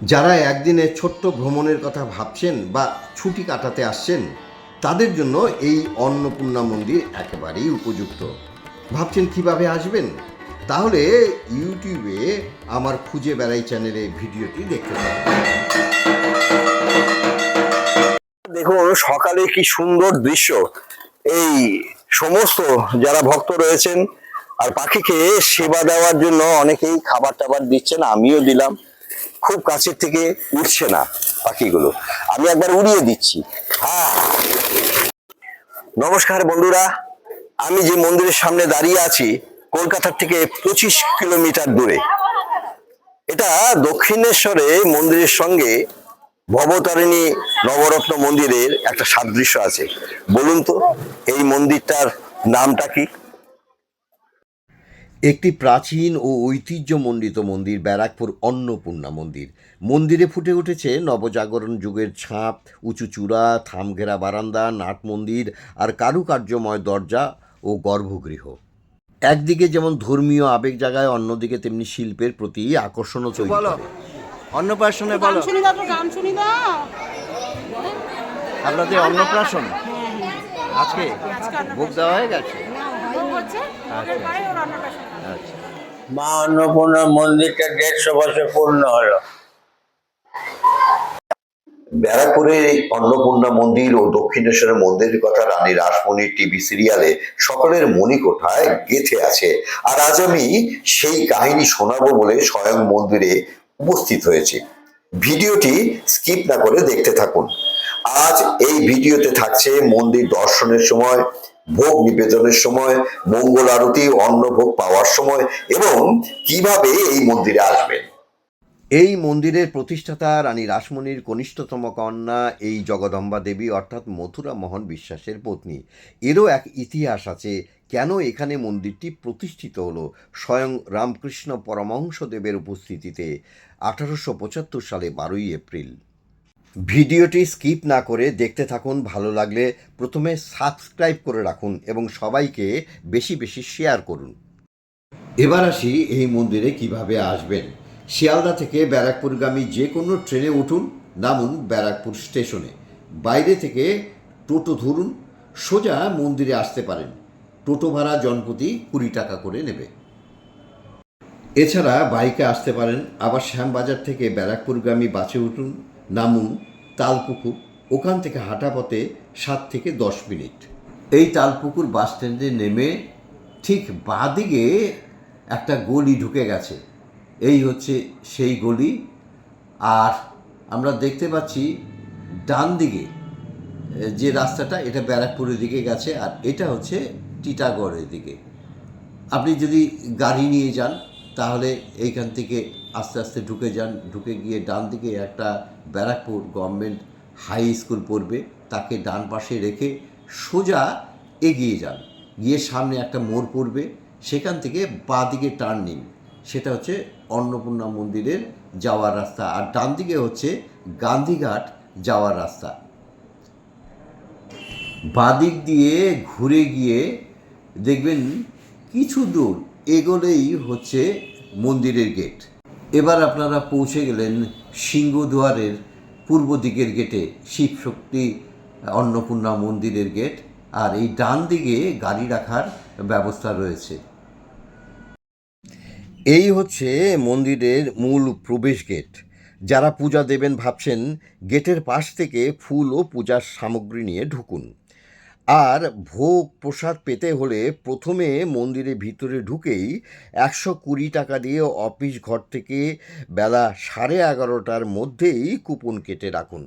যারা একদিনে ছোট্ট ভ্রমণের কথা ভাবছেন বা ছুটি কাটাতে আসছেন, তাদের জন্য এই অন্নপূর্ণা মন্দির একেবারেই উপযুক্ত। ভাবছেন কীভাবে আসবেন? তাহলে ইউটিউবে আমার খুঁজে বেড়াই চ্যানেলে ভিডিওটি দেখতে পাবেন দেখুন, সকালে কি সুন্দর দৃশ্য। এই সমস্ত যারা ভক্ত রয়েছেন আর পাখিকে সেবা দেওয়ার জন্য অনেকেই খাবার টাবার দিচ্ছেন, আমিও দিলাম। খুব কাছের থেকে উঠছে না পাখিগুলো। আমি একবার উড়িয়ে দিচ্ছি। হ্যাঁ। নমস্কার বন্ধুরা, আমি যে মন্দিরের সামনে দাঁড়িয়ে আছি, কলকাতার থেকে পঁচিশ কিলোমিটার দূরে। এটা দক্ষিণেশ্বরে মন্দিরের সঙ্গে ভবতারিণী নবরত্ন মন্দিরের একটা সাদৃশ্য আছে। বলুন তো, এই মন্দিরটার নামটা কি? একটি প্রাচীন ও ঐতিহ্যমণ্ডিত মন্দির ব্যারাকপুর অন্নপূর্ণা মন্দির। মন্দিরে ফুটে উঠেছে নবজাগরণ যুগের ছাপ উঁচু চূড়া থামঘেরা বারান্দা নাট মন্দির আর কারুকার্যময় দরজা ও গর্ভগৃহ। একদিকে যেমন ধর্মীয় আবেগ জাগায় অন্যদিকে তেমনি শিল্পের প্রতি আকর্ষণও তৈরি করে। অন্নপ্রাশনে বলো। শুনি দাও তো গান শুনি দাও। আপনাদের অন্নপ্রাশন? আজকে? আজকে ভোগ দেওয়া হয়ে গেছে? ভোগের ওর অন্নপ্রাশন আচ্ছা। মা অন্নপূর্ণা মন্দিরটা দেড়শো বছর পূর্ণ হলো। ব্যারাকপুরের এই অন্নপূর্ণা মন্দির ও দক্ষিণেশ্বরের মন্দিরের কথা রানী রাসমণির টিভি সিরিয়ালে সকলের মণিকোঠায় গেথে আছে। আর আজ আমি সেই কাহিনী শোনাবো বলে স্বয়ং মন্দিরে উপস্থিত হয়েছি। ভিডিওটি স্কিপ না করে দেখতে থাকুন। আজ এই ভিডিওতে থাকছে মন্দির দর্শনের সময় ভোগ নিবেদনের সময়, মঙ্গল আরতি, অন্নভোগ পাওয়ার সময় এবং কীভাবে এই মন্দিরে আসবেন? এই মন্দিরের প্রতিষ্ঠাতা রানী রাসমণির কনিষ্ঠতম কন্যা এই জগদম্বা দেবী অর্থাৎ মথুরা মোহন বিশ্বাসের পত্নী। এরও এক ইতিহাস আছে, কেন এখানে মন্দিরটি প্রতিষ্ঠিত হলো? স্বয়ং রামকৃষ্ণ পরমহংসদেবের উপস্থিতিতে আঠারোশো পঁচাত্তর সালে বারোই এপ্রিল। ভিডিওটি স্কিপ না করে দেখতে থাকুন, ভালো লাগলে প্রথমে সাবস্ক্রাইব করে রাখুন এবং সবাইকে বেশি বেশি শেয়ার করুন। এবার আসি এই মন্দিরে কীভাবে আসবেন। শিয়ালদা থেকে ব্যারাকপুরগামী যে কোনো ট্রেনে উঠুন, নামুন ব্যারাকপুর স্টেশনে। বাইরে থেকে টোটো ধরুন, সোজা মন্দিরে আসতে পারেন। টোটো ভাড়া জনপ্রতি কুড়ি টাকা করে নেবে। এছাড়া বাইকে আসতে পারেন, আবার শ্যামবাজার থেকে ব্যারাকপুরগামী বাসে উঠুন নামুন তালপুকুর, ওখান থেকে হাঁটা পথে সাত থেকে দশ মিনিট। এই তালপুকুর বাস স্ট্যান্ডে নেমে ঠিক বাঁদিকে একটা গলি ঢুকে গেছে। এই হচ্ছে সেই গলি। আর আমরা দেখতে পাচ্ছি ডান দিকে যে রাস্তাটা, এটা ব্যারাকপুরের দিকে গেছে আর এটা হচ্ছে টিটাগড়ের দিকে। আপনি যদি গাড়ি নিয়ে যান, তাহলে এইখান থেকে আস্তে আস্তে ঢুকে যান। ঢুকে গিয়ে ডান দিকে একটা ব্যারাকপুর গভর্নমেন্ট হাই স্কুল পড়বে, তাকে ডান পাশে রেখে সোজা এগিয়ে যান। গিয়ে সামনে একটা মোড় পড়বে, সেখান থেকে বাঁ দিকে টার্ন। নিন সেটা হচ্ছে অন্নপূর্ণা মন্দিরের যাওয়ার রাস্তা, আর ডান দিকে হচ্ছে গান্ধীঘাট যাওয়ার রাস্তা। বাদিক দিয়ে ঘুরে গিয়ে দেখবেন কিছু দূর এগোলেই হচ্ছে মন্দিরের গেট এবার আপনারা পৌঁছে গেলেন সিংহদুয়ারের পূর্ব দিকের গেটে শিবশক্তি অন্নপূর্ণা মন্দিরের গেট আর এই ডান দিকে গাড়ি রাখার ব্যবস্থা রয়েছে। এই হচ্ছে মন্দিরের মূল প্রবেশ গেট। যারা পূজা দেবেন ভাবছেন, গেটের পাশ থেকে ফুল ও পূজার সামগ্রী নিয়ে ঢুকুন। আর ভোগ প্রসাদ পেতে হলে প্রথমে মন্দিরের ভিতরে ঢুকেই একশো কুড়ি টাকা দিয়ে অফিস ঘর থেকে বেলা সাড়ে এগারোটার মধ্যেই কুপন কেটে রাখুন।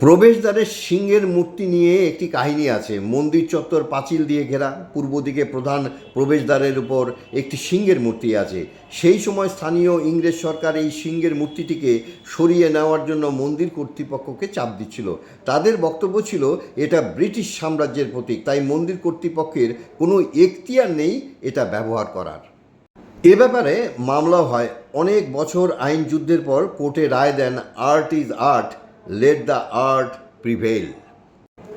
প্রবেশদ্বারের সিংহের মূর্তি নিয়ে একটি কাহিনী আছে। মন্দির চত্বর পাঁচিল দিয়ে ঘেরা। পূর্ব দিকে প্রধান প্রবেশদ্বারের উপর একটি সিংহের মূর্তি আছে। সেই সময় স্থানীয় ইংরেজ সরকার এই সিংহের মূর্তিটিকে সরিয়ে নেওয়ার জন্য মন্দির কর্তৃপক্ষকে চাপ দিচ্ছিল। তাদের বক্তব্য ছিল, এটা ব্রিটিশ সাম্রাজ্যের প্রতীক, তাই মন্দির কর্তৃপক্ষের কোনো এখতিয়ার নেই এটা ব্যবহার করার। এ ব্যাপারে মামলা হয়। অনেক বছর আইন যুদ্ধের পর কোর্টে রায় দেন art is art let the art prevail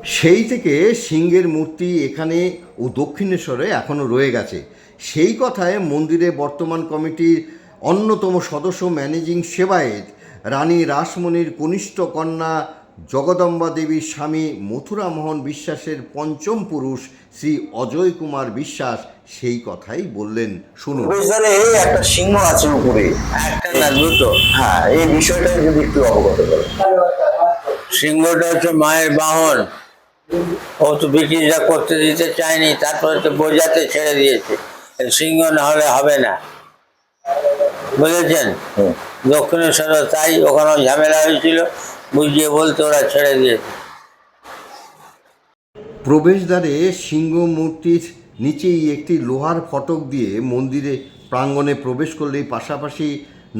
সেই থেকে সিংহের মূর্তি এখানে ও দক্ষিণেশ্বরে এখনও রয়ে গেছে। সেই কথায় মন্দিরে বর্তমান কমিটির অন্যতম সদস্য ম্যানেজিং সেবায়েত রানী রাসমণির কনিষ্ঠ কন্যা জগদম্বা দেবীর স্বামী মথুরামোহন বিশ্বাসের পঞ্চম পুরুষ শ্রী অজয় কুমার বিশ্বাস সেই কথাই বললেন শুনুন প্রবেশদ্বারে একটা সিংহ আছে উপরে। একটা না দুটো? হ্যাঁ এই বিষয়টা যদি একটু অবগত করেন। সিংহটা হচ্ছে মায়ের বাহন। ও তো ব্রিটিশরা করতে দিতে চায়নি তারপরে তো বোঝাতে ছেড়ে দিয়েছে। সিংহ না হলে হবে না। বুঝেছেন? হুম। দক্ষিণেশ্বরও তাই ওখানেও ঝামেলা হয়েছিল। বুঝিয়ে বলতে ওরা ছেড়ে দিয়েছে। প্রবেশদ্বারে সিংহ মূর্তির নিচেই একটি লোহার ফটক দিয়ে মন্দিরে প্রাঙ্গণে প্রবেশ করলেই পাশাপাশি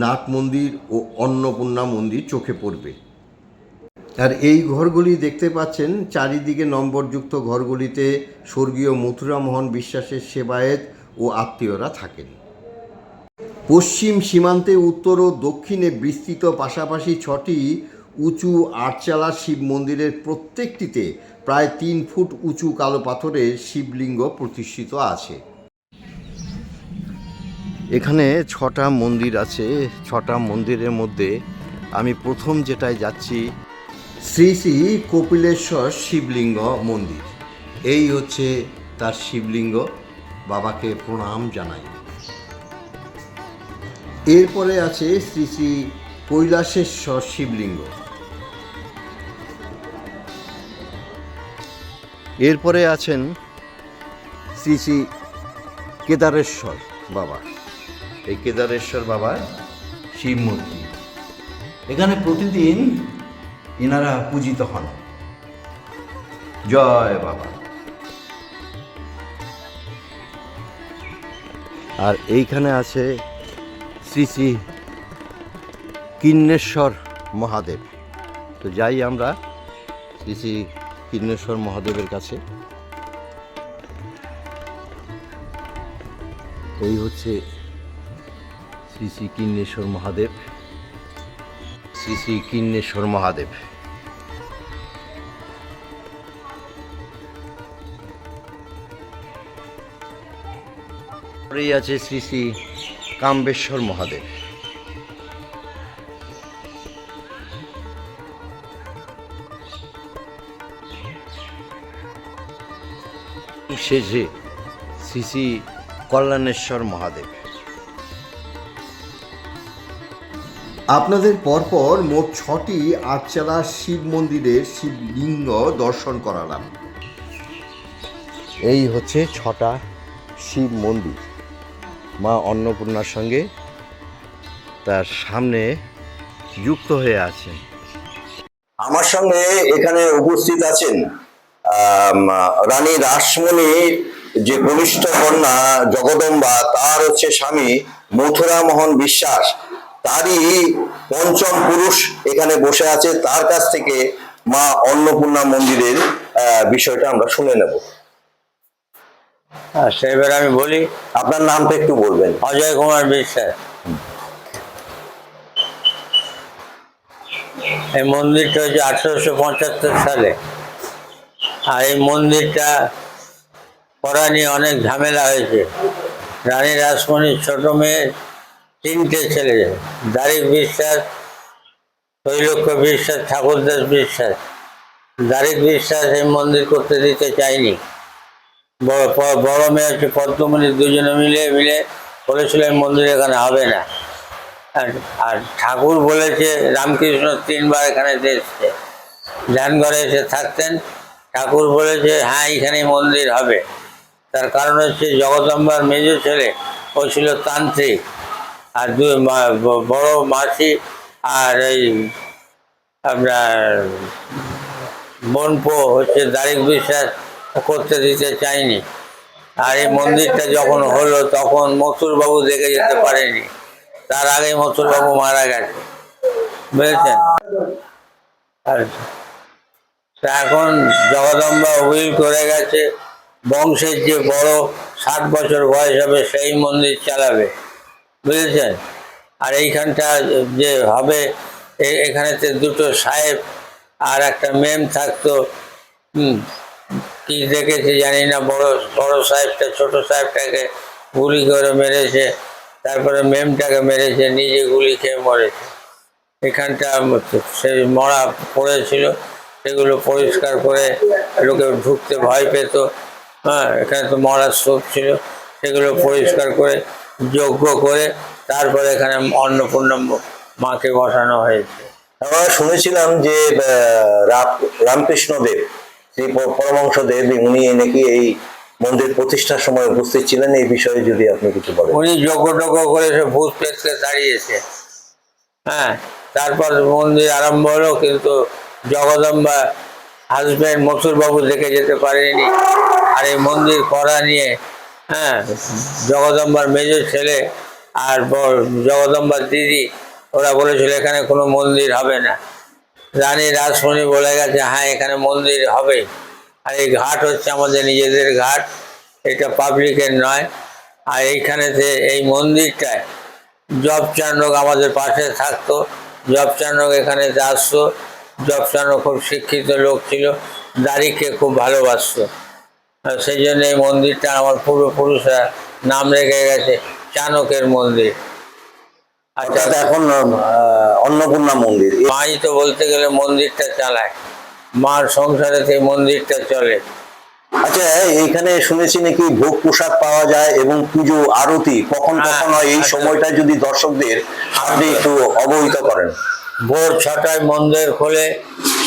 নাট মন্দির ও অন্নপূর্ণা মন্দির চোখে পড়বে। আর এই ঘরগুলি দেখতে পাচ্ছেন চারিদিকে নম্বরযুক্ত ঘরগুলিতে স্বর্গীয় মথুরামোহন বিশ্বাসের সেবায়েত ও আত্মীয়রা থাকেন। পশ্চিম সীমান্তে উত্তর ও দক্ষিণে বিস্তৃত পাশাপাশি ছটি উঁচু আটচালা শিব মন্দিরের প্রত্যেকটিতে প্রায় তিন ফুট উঁচু কালো পাথরে শিবলিঙ্গ প্রতিষ্ঠিত আছে। এখানে ছটা মন্দির আছে। ছটা মন্দিরের মধ্যে আমি প্রথম যেটায় যাচ্ছি, শ্রী শ্রী কপিলেশ্বর শিবলিঙ্গ মন্দির। এই হচ্ছে তার শিবলিঙ্গ। বাবাকে প্রণাম জানাই। এরপরে আছে শ্রী শ্রী কৈলাসেশ্বর শিবলিঙ্গ। এরপরে আছেন শ্রী শ্রী কেদারেশ্বর বাবা। এই কেদারেশ্বর বাবার শিব মূর্তি। এখানে প্রতিদিন এনারা পূজিত হন। জয় বাবা। আর এইখানে আছে শ্রী শ্রী কিন্নেশ্বর মহাদেব। তো যাই আমরা শ্রী শ্রী কিন্নেশ্বর মহাদেবের কাছে। এই হচ্ছে শ্রী শ্রী কিন্নেশ্বর মহাদেব। শ্রী শ্রী কিন্নেশ্বর মহাদেব। আছে শ্রী শ্রী কাম্বেশ্বর মহাদেব। শেষে শ্রী শ্রী কল্যাণেশ্বর মহাদেব। আপনাদের পরপর মোট ছটি আটচালা শিব মন্দিরের শিবলিঙ্গ দর্শন করালাম। এই হচ্ছে ছটা শিব মন্দির। মা অন্নপূর্ণার সঙ্গে তার সামনে যুক্ত হয়ে আছে আমার সঙ্গে এখানে উপস্থিত আছেন রানী রাসমণির যে কনিষ্ঠ কন্যা জগদম্বা তার হচ্ছে স্বামী মথুরা মোহন বিশ্বাস। তারই পঞ্চম পুরুষ এখানে বসে আছে। তার কাছ থেকে মা অন্নপূর্ণা মন্দিরের বিষয়টা আমরা শুনে নেব। সেবার আমি বলি আপনার নামটা একটু বলবেন। অজয় কুমার বিশ্বাস। এই মন্দিরটা হচ্ছে আঠারোশো পঁচাত্তর সালে। আর এই মন্দিরটা করা নিয়ে অনেক ঝামেলা হয়েছে। রানী রাসমণির ছোট মেয়ে তিনটে ছেলে, দারিক বিশ্বাস তৈলক্য বিশ্বাস, ঠাকুরদাস বিশ্বাস। দারিক বিশ্বাস এই মন্দির করতে দিতে চায়নি। বড় বড় মেয়ে হচ্ছে পদ্মমণি, দুজনে মিলে মিলে বলেছিল এই মন্দির এখানে হবে না। আর ঠাকুর বলেছে রামকৃষ্ণ তিনবার এখানে এসছে। ধ্যানঘরে এসে থাকতেন। ঠাকুর বলেছে হ্যাঁ এখানে মন্দির হবে। তার কারণ হচ্ছে জগদম্বার মেজ ছেলে, ও ছিল তান্ত্রিক। আর দুই বড় মাসি আর এই আপনার বনপো হচ্ছে দারিক বিশ্বাস করতে দিতে চায়নি। আর এই মন্দিরটা যখন হলো, তখন মথুরবাবু দেখে যেতে পারেনি। তার আগে মথুরবাবু মারা গেছে। বুঝেছেন? আর এখন জগদম্বা উইল করে গেছে। বংশের যে বড় ষাট বছর বয়স হবে, সেই মন্দির চালাবে। বুঝেছেন? আর এইখানটা যে হবে এখানেতে দুটো সাহেব আর একটা মেম থাকতো। কি দেখেছি জানি না, বড় বড় সাহেবটা, ছোট সাহেবটাকে গুলি করে মেরেছে। তারপরে মেমটাকে মেরেছে, নিজে গুলি খেয়ে মরেছে। এখানটা সেই মরা পড়েছিল। সেগুলো পরিষ্কার করে লোকে ঢুকতে ভয় পেত। হ্যাঁ এখানে তো মরার স্তূপ ছিল সেগুলো পরিষ্কার করে যজ্ঞ করে তারপরে এখানে অন্নপূর্ণা মাকে বসানো হয়েছে। আমরা শুনেছিলাম যে আহ, রাম- রামকৃষ্ণদেব শ্রী প- পরমহংসদেব উনি নাকি এই মন্দির প্রতিষ্ঠার সময় উপস্থিত ছিলেন এই বিষয়ে যদি আপনি কিছু বলেন। উনি যজ্ঞ টজ্ঞ করে সে ভূত পেটকে দাঁড়িয়েছে হ্যাঁ তারপর মন্দির আরম্ভ হলো কিন্তু জগদম্বা হাজবেন্ড মথুরবাবু দেখে যেতে পারেনি। আর এই মন্দির করা নিয়ে হ্যাঁ জগদম্বার মেজ ছেলে আর জগদম্বার দিদি, ওরা বলেছিল এখানে কোনো মন্দির হবে না। রানী রাসমণি বলে গেছে হ্যাঁ এখানে মন্দির হবে। আর এই ঘাট হচ্ছে আমাদের নিজেদের ঘাট, এটা পাবলিকের নয়। আর এইখানেতে এই মন্দিরটায় জবচানক আমাদের পাশে থাকতো। জবচানক এখানে আসতো। জবচানক খুব শিক্ষিত লোক ছিল দাড়িকে খুব ভালোবাসতো। আর সেই জন্য এই মন্দিরটা আমার পূর্বপুরুষরা নাম রেখে গেছে চাণকের মন্দির। আচ্ছা এখন আহ, অন্নপূর্ণা মন্দির। মাই তো বলতে গেলে মন্দিরটা চালায়। মার সংসারে সেই মন্দিরটা চলে। আচ্ছা এইখানে শুনেছি নাকি ভোগ প্রসাদ পাওয়া যায় এবং পুজো আরতি কখন হ্যাঁ, কখন হয় এই আচ্ছা। সময়টা যদি দর্শকদের আপনি একটু অবহিত করেন। ভোর ছটায় মন্দির খোলে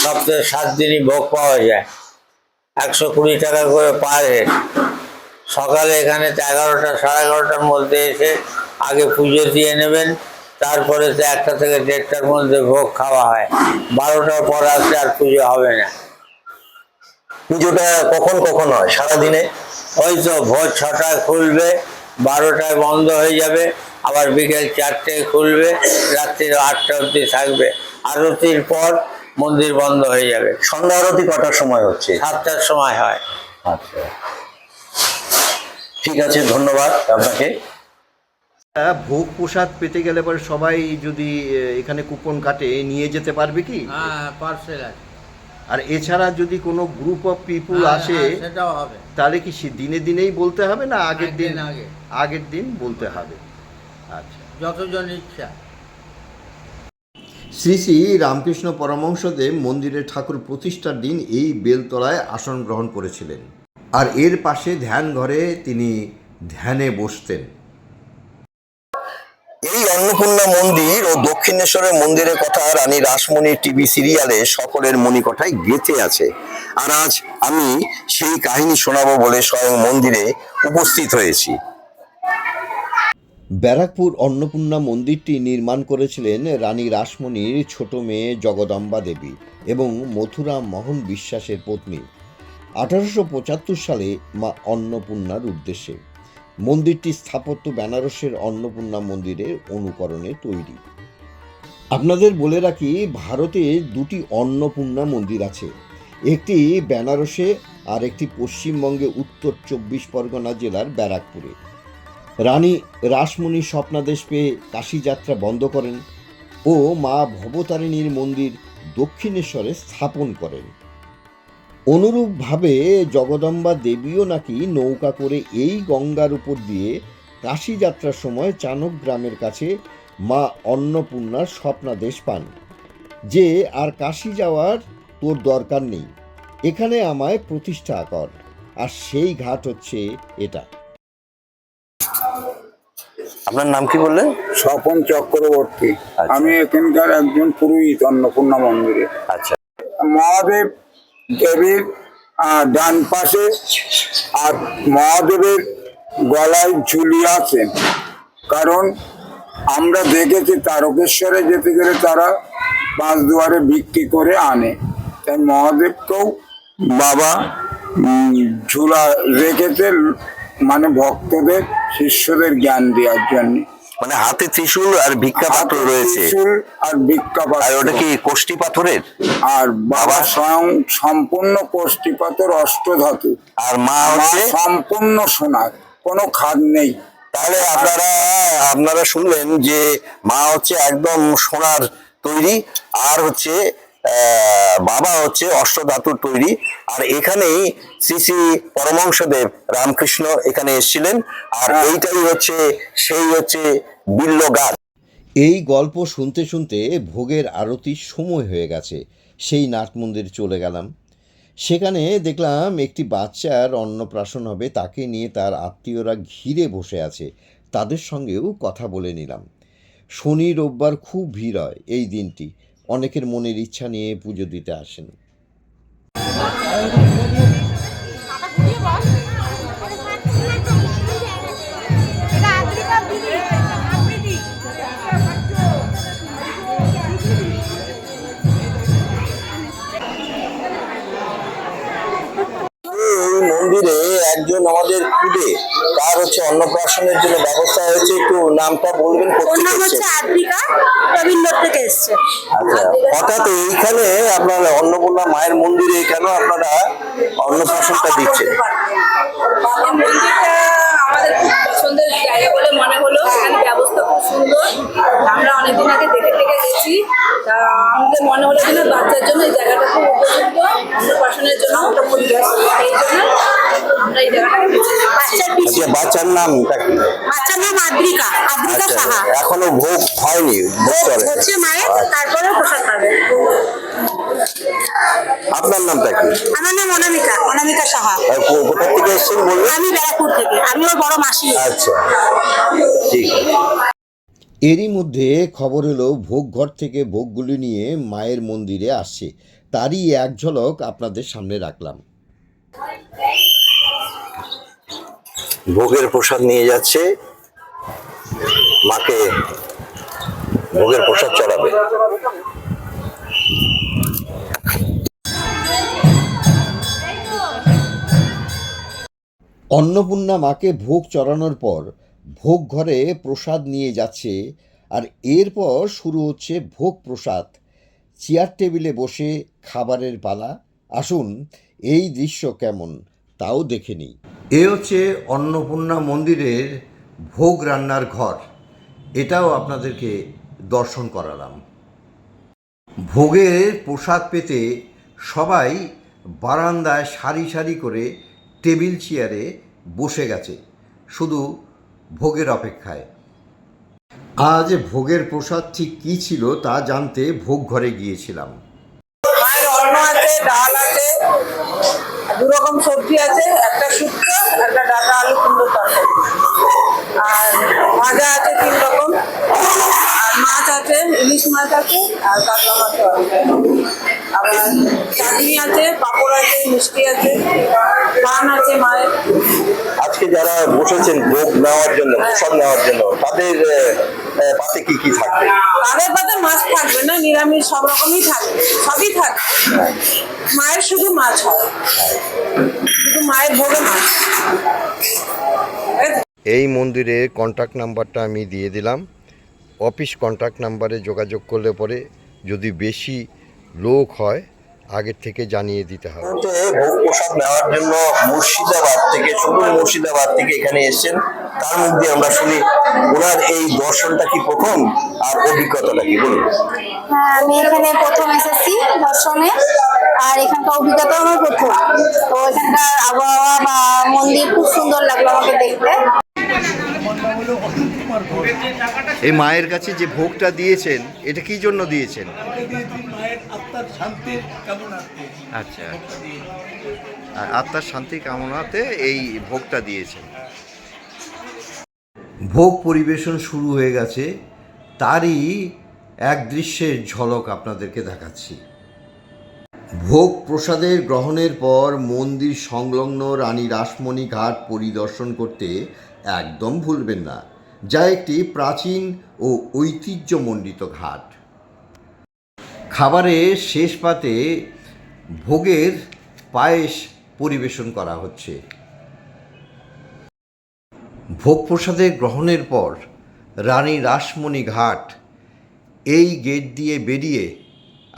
সপ্তাহে সাত দিনই ভোগ পাওয়া যায়। একশো কুড়ি টাকা করে পার হেড। সকালে এখানে এগারোটা, সাড়ে এগারোটার মধ্যে এসে আগে পুজো দিয়ে নেবেন, তারপরে তো একটা থেকে দেড়টার মধ্যে ভোগ খাওয়া হয়। বারোটার পর আসলে আর পুজো হবে না। পুজোটা কখন কখন হয়? সারাদিনে? ওই তো ভোর ছটায় খুলবে, বারোটায় বন্ধ হয়ে যাবে আবার বিকেল চারটেয় খুলবে রাত্রির আটটা অবধি থাকবে। আরতির পর মন্দির বন্ধ হয়ে যাবে। সন্ধ্যা আরতি কটার সময় হচ্ছে? সাতটার সময় হয়। আচ্ছা। ঠিক আছে ধন্যবাদ আপনাকে। ভোগ প্রসাদ পেতে গেলে পরে সবাই যদি এখানে কুপন কাটে নিয়ে যেতে পারবে কি? হ্যাঁ পার্সেল আছে। আর এছাড়া যদি কোনো গ্রুপ অফ পিপুল আসে সেটাও হবে। তাহলে কি সে দিনে দিনেই বলতে হবে না আগের দিন আগে। আগের দিন বলতে হবে। আচ্ছা। যতজন ইচ্ছা। শ্রী শ্রী রামকৃষ্ণ পরমহংসদেব মন্দিরে ঠাকুর প্রতিষ্ঠার দিন এই বেলতলায় আসন গ্রহণ করেছিলেন। আর এর পাশে ধ্যান ঘরে তিনি ধ্যানে বসতেন। এই অন্নপূর্ণা মন্দির ও দক্ষিণেশ্বরের মন্দিরের কথা রানী রাসমণি টিভি সিরিয়ালে সকলের মণিকঠায় গেঁথে আছে। আর আজ আমি সেই কাহিনী শোনাবো বলে স্বয়ং মন্দিরে উপস্থিত হয়েছি। ব্যারাকপুর অন্নপূর্ণা মন্দিরটি নির্মাণ করেছিলেন রানী রাসমণির ছোট মেয়ে জগদম্বা দেবী এবং মথুরা মোহন বিশ্বাসের পত্নী। আঠারোশো পঁচাত্তর সালে মা অন্নপূর্ণার উদ্দেশ্যে। মন্দিরটি স্থাপত্য বেনারসের অন্নপূর্ণা মন্দিরের অনুকরণে তৈরি। আপনাদের বলে রাখি, ভারতে দুটি অন্নপূর্ণা মন্দির আছে। একটি বেনারসে আর একটি পশ্চিমবঙ্গে উত্তর চব্বিশ পরগনা জেলার ব্যারাকপুরে। রানী রাসমণি স্বপ্নাদেশ পেয়ে কাশী যাত্রা বন্ধ করেন ও মা ভবতারিণীর মন্দির দক্ষিণেশ্বরে স্থাপন করেন। অনুরূপভাবে জগদম্বা দেবীও নাকি নৌকা করে এই গঙ্গার উপর দিয়ে কাশী যাত্রার সময় চানক গ্রামের কাছে মা অন্নপূর্ণার স্বপ্নাদেশ পান। যে আর কাশী যাওয়ার তোর দরকার নেই। এখানে আমায় প্রতিষ্ঠা কর। আর সেই ঘাট হচ্ছে এটা। আপনার নাম কি বললেন? স্বপন চক্রবর্তী। আচ্ছা। আমি এখানকার একজন পুরোহিত অন্নপূর্ণা মন্দিরে। আচ্ছা। মহাদেব দেবীর ডান পাশে আর মহাদেবের গলায় ঝুলি আছেন কারণ আমরা দেখেছি তারকেশ্বরে যেতে গেলে তারা পাঁচ দুয়ারে বিক্রি করে আনে। তাই মহাদেবকেও বাবা ঝুলা রেখেছে মানে ভক্তদের শিষ্যদের জ্ঞান দেওয়ার জন্য। মানে হাতে ত্রিশূল আর ভিক্ষা পাত্র হাতে রয়েছে। আর ভিক্ষা পাত্র। ওটা কি কোষ্টি পাথরের? আর বাবা স্বয়ং সম্পূর্ণ কোষ্ঠীপাতর অষ্টধাতু। আর মা হচ্ছে? সম্পূর্ণ সোনার কোনো খাদ নেই। তাহলে আপনারা আপনারা শুনলেন যে মা হচ্ছে একদম সোনার তৈরি আর হচ্ছে বাবা হচ্ছে অষ্টধাতুর তৈরি। আর এখানেই শ্রী শ্রী পরমংশদেব রামকৃষ্ণ এখানে এসেছিলেন। আর এইটাই হচ্ছে, সেই হচ্ছে বিল্ল গাছ। এই গল্প শুনতে শুনতে ভোগের আরতির সময় হয়ে গেছে। সেই নাট মন্দির চলে গেলাম। সেখানে দেখলাম একটি বাচ্চার অন্নপ্রাশন হবে, তাকে নিয়ে তার আত্মীয়রা ঘিরে বসে আছে। তাদের সঙ্গেও কথা বলে নিলাম। শনি, রোববার খুব ভিড় হয় এই দিনটি। অনেকের মনের ইচ্ছা নিয়ে পুজো দিতে আসেন। মন্দিরে একজন আমাদের খুদে তার হচ্ছে অন্নপ্রাশনের জন্য ব্যবস্থা হয়েছে একটু নামটা বলবেন? হচ্ছে আদ্রিকা রবীন্দ্র থেকে এসছে আচ্ছা হঠাৎ এইখানে আপনারা অন্নপূর্ণা মায়ের মন্দিরে কেন আপনারা অন্নপ্রাশনটা দিচ্ছেন সুন্দর। আমরা অনেকদিন আগে দেখে দেখে গেছি আমাদের মনে হলো যে বাচ্চার জন্য এই জায়গাটা খুব উপযুক্ত। অন্নপ্রাশনের জন্য এই জন্য আমরা এই নিয়েছি। বাচ্চার আচ্ছা বাচ্চার নামটা কি? বাচ্চার নাম আদ্রিকা। আদ্রিকা আচ্ছা সাহা। এখনও ভোগ হয়নি ভোগ চলে। হচ্ছে মায়ের তারপরে প্রসাদ পাবে। আপনার নামটা কি? আমার নাম অনামিকা অনামিকা সাহা। কোথা থেকে এসেছেন বললেন? আমি ব্যারাকপুর থেকে। আমি ওর বড় মাসি। আচ্ছা ঠিক। আছে এরই মধ্যে খবর এলো ভোগ ঘর থেকে ভোগগুলি নিয়ে মায়ের মন্দিরে আসছে। তারই এক ঝলক আপনাদের সামনে রাখলাম। ভোগের প্রসাদ নিয়ে যাচ্ছে। মাকে ভোগের প্রসাদ চড়াবে। অন্নপূর্ণা মাকে ভোগ চড়ানোর পর ভোগ ঘরে প্রসাদ নিয়ে যাচ্ছে আর এরপর শুরু হচ্ছে ভোগ প্রসাদ। চেয়ার টেবিলে বসে খাবারের পালা। আসুন, এই দৃশ্য কেমন তাও দেখে নিই। এ হচ্ছে অন্নপূর্ণা মন্দিরের ভোগ রান্নার ঘর। এটাও আপনাদেরকে দর্শন করালাম। ভোগের প্রসাদ পেতে সবাই বারান্দায় সারি সারি করে টেবিল চেয়ারে বসে গেছে। শুধু ভোগের অপেক্ষায়। আজ ভোগের প্রসাদ ঠিক কী ছিল তা জানতে ভোগ ঘরে গিয়েছিলাম। আছে, ডাল আছে দু রকম সবজি আছে, একটা শুক্তো, একটা ডাটা আলু কুমড়ো তরকারি। আর ভাজা আছে তিন রকম আর মাছ আছে, ইলিশ মাছ আছে, আর কাতলা মাছও আছে। চাটনি আছে পাঁপড় আছে মিষ্টি আছে পান আছে মায়ের। আজকে যারা বসেছেন ভোগ নেওয়ার জন্য প্রসাদ নেওয়ার জন্য তাদের পাতে কি কি থাকবে? তাদের পাতে মাছ থাকবে না নিরামিষ সব রকমই থাকবে সবই থাকবে। মায়ের শুধু মাছ হয়। শুধু মায়ের ভোগে মাছ। এই মন্দিরের কন্ট্যাক্ট নাম্বারটা আমি দিয়ে দিলাম। অফিস কন্ট্যাক্ট নাম্বারে যোগাযোগ করলে পরে যদি বেশি লোক হয় আগের থেকে জানিয়ে দিতে হবে। মুহূর্তে ভোগ প্রসাদ নেওয়ার জন্য মুর্শিদাবাদ থেকে শুধু মুর্শিদাবাদ থেকে এখানে এসেছেন। তার মুখ দিয়ে আমরা শুনি ওনার এই দর্শনটা কি প্রথম আর অভিজ্ঞতাটা কি? বলুন। হ্যাঁ আমি এখানে প্রথম এসেছি দর্শনে আর এখানকার অভিজ্ঞতা আমার প্রথম। তো এখানকার আবহাওয়া বা মন্দির খুব সুন্দর লাগল আমাকে দেখতে। এই মায়ের কাছে যে ভোগটা দিয়েছেন এটা কি জন্য দিয়েছেন? আচ্ছা আর আত্মার শান্তি কামনাতে এই ভোগটা দিয়েছেন। ভোগ পরিবেশন শুরু হয়ে গেছে। তারই এক দৃশ্যের ঝলক আপনাদেরকে দেখাচ্ছি। ভোগ প্রসাদের গ্রহণের পর মন্দির সংলগ্ন রানী রাসমণি ঘাট পরিদর্শন করতে একদম ভুলবেন না। যা একটি প্রাচীন ও ঐতিহ্যমণ্ডিত ঘাট। খাবারের শেষ পাতে ভোগের পায়েস পরিবেশন করা হচ্ছে। ভোগ প্রসাদের গ্রহণের পর রানী রাসমণি ঘাট এই গেট দিয়ে বেরিয়ে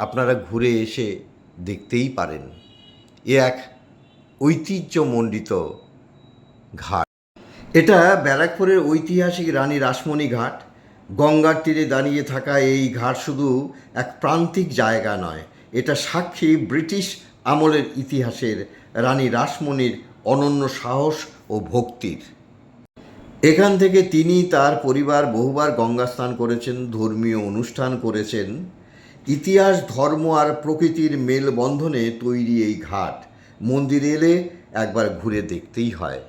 আপনারা ঘুরে এসে দেখতেই পারেন। এ এক ঐতিহ্যমণ্ডিত ঘাট। এটা ব্যারাকপুরের ঐতিহাসিক রানী রাসমণি ঘাট। গঙ্গার তীরে দাঁড়িয়ে থাকা এই ঘাট শুধু এক প্রান্তিক জায়গা নয়, এটা সাক্ষী ব্রিটিশ আমলের ইতিহাসের রানী রাসমণির অনন্য সাহস ও ভক্তির। এখান থেকে তিনি তার পরিবার বহুবার গঙ্গা স্নান করেছেন, ধর্মীয় অনুষ্ঠান করেছেন। ইতিহাস, ধর্ম আর প্রকৃতির মেলবন্ধনে তৈরি এই ঘাট। মন্দিরে এলে একবার ঘুরে দেখতেই হয়।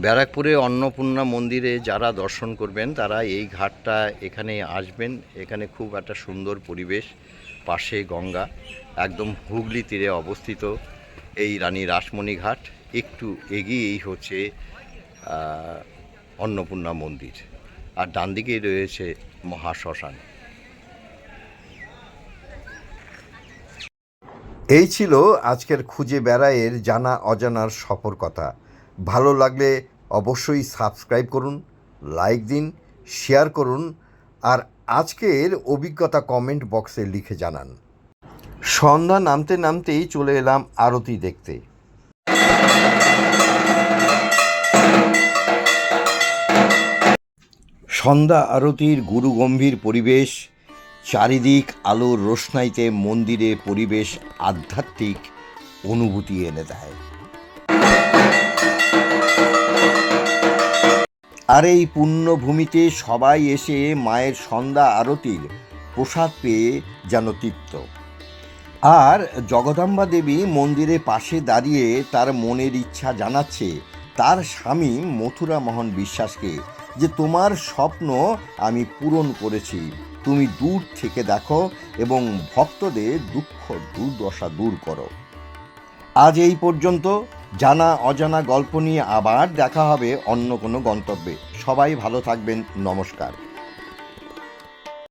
ব্যারাকপুরে অন্নপূর্ণা মন্দিরে যারা দর্শন করবেন, তারা এই ঘাটটা এখানে আসবেন। এখানে খুব একটা সুন্দর পরিবেশ, পাশে গঙ্গা, একদম হুগলি তীরে অবস্থিত এই রানী রাসমণি ঘাট। একটু এগিয়েই হচ্ছে অন্নপূর্ণা মন্দির। আর ডান দিকেই রয়েছে মহাশ্মশান। এই ছিল আজকের খুঁজে বেড়াইয়ের জানা অজানার সফর কথা। ভালো লাগলে অবশ্যই সাবস্ক্রাইব করুন, লাইক দিন, শেয়ার করুন, আর আজকের অভিজ্ঞতা কমেন্ট বক্সে লিখে জানান। সন্ধ্যা নামতে নামতেই চলে এলাম আরতি দেখতে। সন্ধ্যা আরতির গুরুগম্ভীর পরিবেশ, চারিদিক আলোর রোশনাইতে মন্দিরে পরিবেশ আধ্যাত্মিক অনুভূতি এনে দেয়। আর এই পুণ্যভূমিতে সবাই এসে মায়ের সন্ধ্যা আরতির প্রসাদ পেয়ে যেন তৃপ্ত। আর জগদম্বা দেবী মন্দিরে পাশে দাঁড়িয়ে তার মনের ইচ্ছা জানাচ্ছে, তার স্বামী মথুরা মোহন বিশ্বাসকে যে তোমার স্বপ্ন আমি পূরণ করেছি, তুমি দূর থেকে দেখো এবং ভক্তদের দুঃখ দুর্দশা দূর করো। আজ এই পর্যন্ত। জানা, অজানা গল্প নিয়ে আবার দেখা হবে অন্য কোনো গন্তব্যে। সবাই ভালো থাকবেন। নমস্কার।